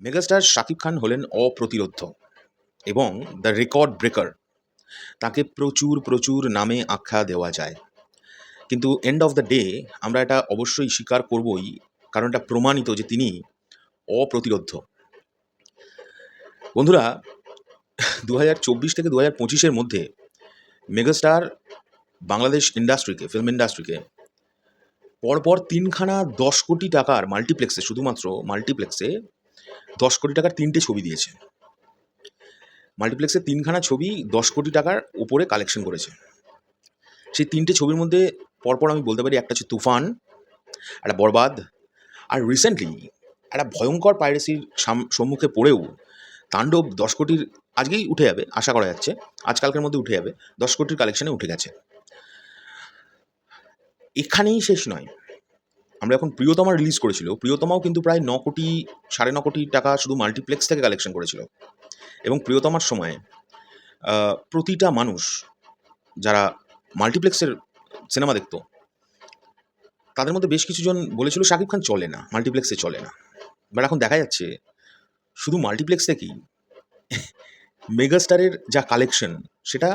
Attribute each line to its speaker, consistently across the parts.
Speaker 1: Megastar Shakib Khan হলেন অপ্রতিরোধ্য এবং the record breaker. তাকে প্রচুর প্রচুর নামে আখ্যা দেওয়া যায়। কিন্তু এন্ড অফ দ্য ডে আমরা এটা অবশ্যই স্বীকার করবই, কারণ এটা প্রমাণিত যে তিনি অপ্রতিরোধ্য। বন্ধুরা দু হাজার চব্বিশ থেকে দু হাজার পঁচিশের মধ্যে মেগাস্টার বাংলাদেশ ইন্ডাস্ট্রিকে ফিল্ম ইন্ডাস্ট্রিকে পরপর তিনখানা দশ কোটি টাকার মাল্টিপ্লেক্সে শুধুমাত্র মাল্টিপ্লেক্সে দশ কোটি টাকার তিনটে ছবি দিয়েছে। মাল্টিপ্লেক্সে তিনখানা ছবি দশ কোটি টাকার উপরে কালেকশন করেছে। সেই তিনটে ছবির মধ্যে পরপর আমি বলতে পারি একটা হচ্ছে তুফান, একটা বরবাদ, আর রিসেন্টলি একটা ভয়ঙ্কর পাইরেসির সম্মুখে পড়েও তাণ্ডব দশ কোটির আজকেই উঠে যাবে, আশা করা যাচ্ছে। আজকালকের মধ্যে উঠে যাবে, দশ কোটির কালেকশনে উঠে গেছে। এখানেই শেষ নয়। আমরা এখন প্রিয়তমা রিলিজ করেছিল। প্রিয়তমাও কিন্তু প্রায় ন কোটি, সাড়ে ন কোটি টাকা শুধু মাল্টিপ্লেক্স থেকে কালেকশন করেছিল। এবং প্রিয়তমার সময়ে প্রতিটা মানুষ যারা মাল্টিপ্লেক্সের সিনেমা দেখতো, তাদের মধ্যে বেশ কিছুজন বলেছিল শাকিব খান চলে না মাল্টিপ্লেক্সে চলে না। বাট এখন দেখা যাচ্ছে, শুধু মাল্টিপ্লেক্স থেকেই মেগাস্টারের যা কালেকশন সেটা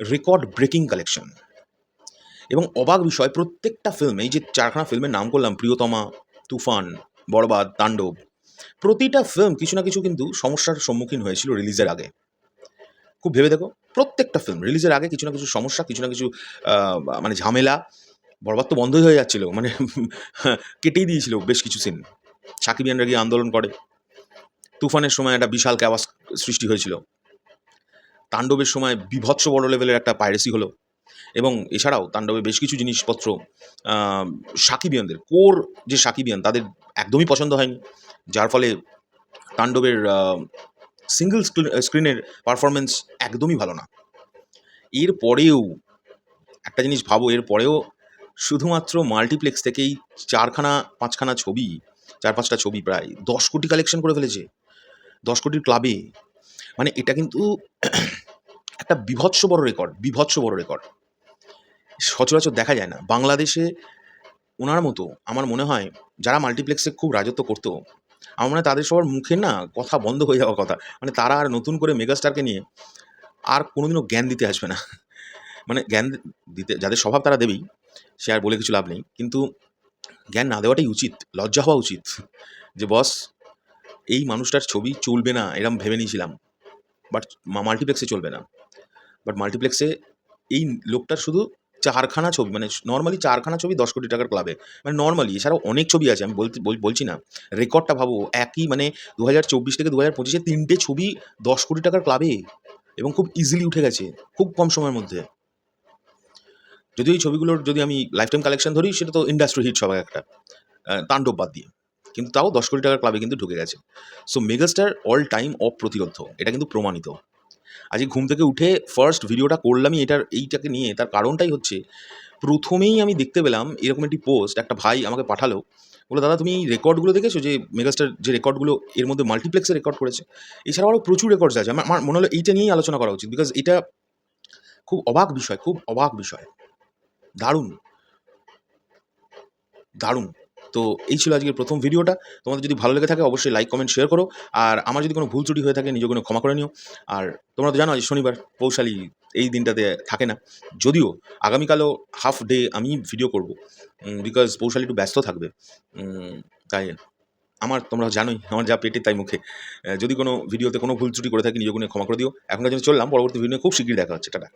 Speaker 1: রেকর্ড ব্রেকিং কালেকশন এবং অবাক বিষয়, প্রত্যেকটা ফিল্ম এই যে চারখানা ফিল্মের নাম করলাম, প্রিয়তমা, তুফান, বরবাদ, তাণ্ডব, প্রতিটা ফিল্ম কিছু না কিছু কিন্তু সমস্যার সম্মুখীন হয়েছিল রিলিজের আগে। খুব ভেবে দেখো, প্রত্যেকটা ফিল্ম রিলিজের আগে কিছু না কিছু সমস্যা, কিছু না কিছু মানে ঝামেলা, বরবাদ তো বন্ধই হয়ে যাচ্ছিল মানে কেটেই দিয়েছিল বেশ কিছু সিন সাকিব সাকিবিয়ানরা গিয়ে আন্দোলন করে। তুফানের সময় একটা বিশাল ক্যাওয়াস সৃষ্টি হয়েছিল। তাণ্ডবের সময় বিভৎস বড় লেভেলের একটা পাইরেসি হলো। এবং এছাড়াও তাণ্ডবে বেশ কিছু জিনিসপত্র সাকিবিয়ানদের, কোর যে সাকিবিয়ান তাদের একদমই পছন্দ হয়নি, যার ফলে তাণ্ডবের সিঙ্গেল স্ক্রিনের পারফরমেন্স একদমই ভালো না। এর পরেও একটা জিনিস ভাবো এর পরেও শুধুমাত্র মাল্টিপ্লেক্স থেকেই চারখানা, পাঁচখানা ছবি, চার পাঁচটা ছবি প্রায় দশ কোটি কালেকশন করে ফেলেছে, দশ কোটির ক্লাবে মানে এটা কিন্তু একটা বিভৎস বড় রেকর্ড বিভৎস বড় রেকর্ড সচরাচর দেখা যায় না। বাংলাদেশে ওনার মতো আমার মনে হয় যারা মাল্টিপ্লেক্সে খুব রাজত্ব করতো, আমার মনে হয় তাদের সবার মুখে না কথা বন্ধ হয়ে যাওয়ার কথা। মানে তারা আর নতুন করে মেগাস্টারকে নিয়ে আর কোনোদিনও জ্ঞান দিতে আসবে না। মানে জ্ঞান দিতে, যাদের স্বভাব তারা দেবেই, সে আর বলে কিছু লাভ নেই। কিন্তু জ্ঞান না দেওয়াটাই উচিত, লজ্জা হওয়া উচিত। যে বস এই মানুষটার ছবি চলবে না, এরম ভেবে নিয়েছিলাম। বাট মাল্টিপ্লেক্সে চলবে না। বাট মাল্টিপ্লেক্সে এই লোকটার শুধু চারখানা ছবি মানে নর্মালি চারখানা ছবি দশ কোটি টাকার ক্লাবে মানে নর্মালি এছাড়াও অনেক ছবি আছে, আমি বলতে বলছি না। রেকর্ডটা ভাবো, একই মানে দু হাজার চব্বিশ থেকে দু হাজার পঁচিশে তিনটে ছবি দশ কোটি টাকার ক্লাবে এবং খুব ইজিলি উঠে গেছে, খুব কম সময়ের মধ্যে। যদি এই ছবিগুলোর যদি আমি লাইফ টাইম কালেকশন ধরি, সেটা তো ইন্ডাস্ট্রি হিট সবাই একটা। তাণ্ডব বাদ দিয়ে। কিন্তু তাও দশ কোটি টাকার ক্লাবে কিন্তু ঢুকে গেছে। সো মেগাস্টার অল টাইম অপ্রতিরোধ্য, এটা কিন্তু প্রমাণিত। আজকে ঘুম থেকে উঠে ফার্স্ট ভিডিওটা করলামই এটার, এইটাকে নিয়ে। তার কারণটাই হচ্ছে, প্রথমেই আমি দেখতে পেলাম এরকম একটি পোস্ট একটা ভাই আমাকে পাঠালো। বলে দাদা, তুমি রেকর্ডগুলো দেখেছ? যে মেগাস্টার যে রেকর্ডগুলো এর মধ্যে মাল্টিপ্লেক্সে রেকর্ড করেছে? এছাড়াও আরও প্রচুর রেকর্ডস আছে। আমার মনে হলো এইটা নিয়েই আলোচনা করা উচিত বিকজ এটা খুব অবাক বিষয়, খুব অবাক বিষয়। দারুণ। দারুণ। তো এই ছিল আজকের প্রথম ভিডিওটা। তোমাদের যদি ভালো লেগে থাকে, অবশ্যই লাইক কমেন্ট শেয়ার করো। আর আমার যদি কোনো ভুল ত্রুটি হয়ে থাকে নিজে কোনো ক্ষমা করে নিও। আর তোমরা তো জানো, আজ শনিবার, পৌশালী এই দিনটাতে থাকে না। যদিও আগামীকালও হাফ ডে আমি ভিডিও করব বিকজ পৌশালী একটু ব্যস্ত থাকবে। তাই আমার, তোমরা জানোই, আমার যা পেটে তাই মুখে। যদি কোনো ভিডিওতে কোনো ভুল ত্রুটি করে থাকি নিজে কোনো ক্ষমা করে দিও। এখনকার জন্য চললাম, পরবর্তী ভিডিও খুব শীঘ্রই দেখা হচ্ছে, টাটা।